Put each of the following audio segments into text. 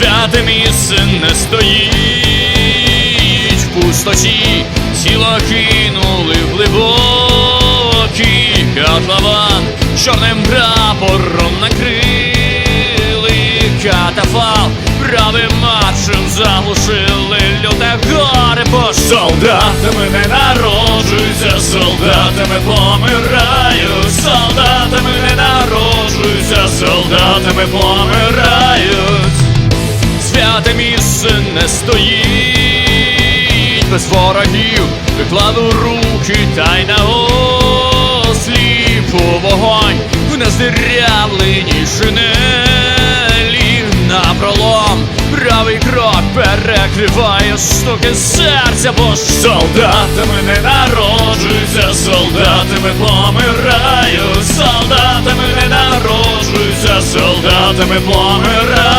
Святе місце не стоїть в пустоті, тіло кинули в глибокий котлован, чорним прапором накрили. Катафал, правим матчем заглушили. Люте горе, бо солдатами не народжуються, солдатами помирають, солдатами не народжуються, солдатами помирають. Святе місце не стоїть без ворогів, викладу руки та й на осліп у вогонь в нездирявленій шинелі на пролом. Правий крок перекриває стуки серця, бо ж солдатами не народжуються, солдатами помирають, солдатами не народжуються, солдатами помирають.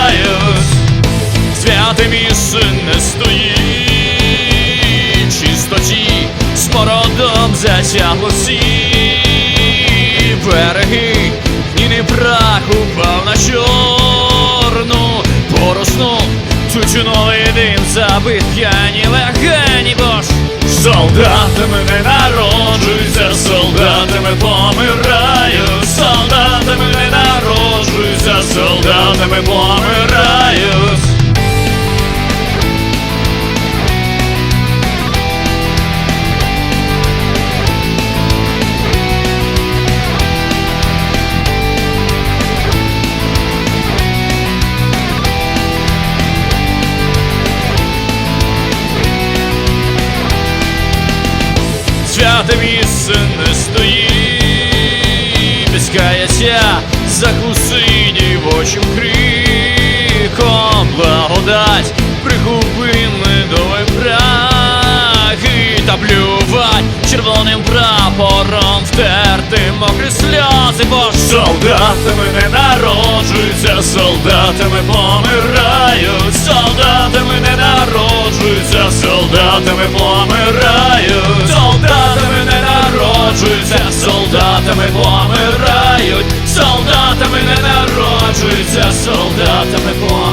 Всі береги, ніни прах упав на чорну поросну, тютюновий дим забит п'яні легені, бо ж солдатами не народжуються, солдатами помирають, солдатами не народжуються, солдатами помирають. Святе місце не стоїть, каяття закуси дівочим криком. Благодать, пригуби медові праги та плювать червоним прапором втерти мокрі сльози, бо солдатами не народжуються, солдатами помирають, солдатами не народжуються, солдатами помирають, солдатами помирають, солдатами не народжуються, солдатами помирають.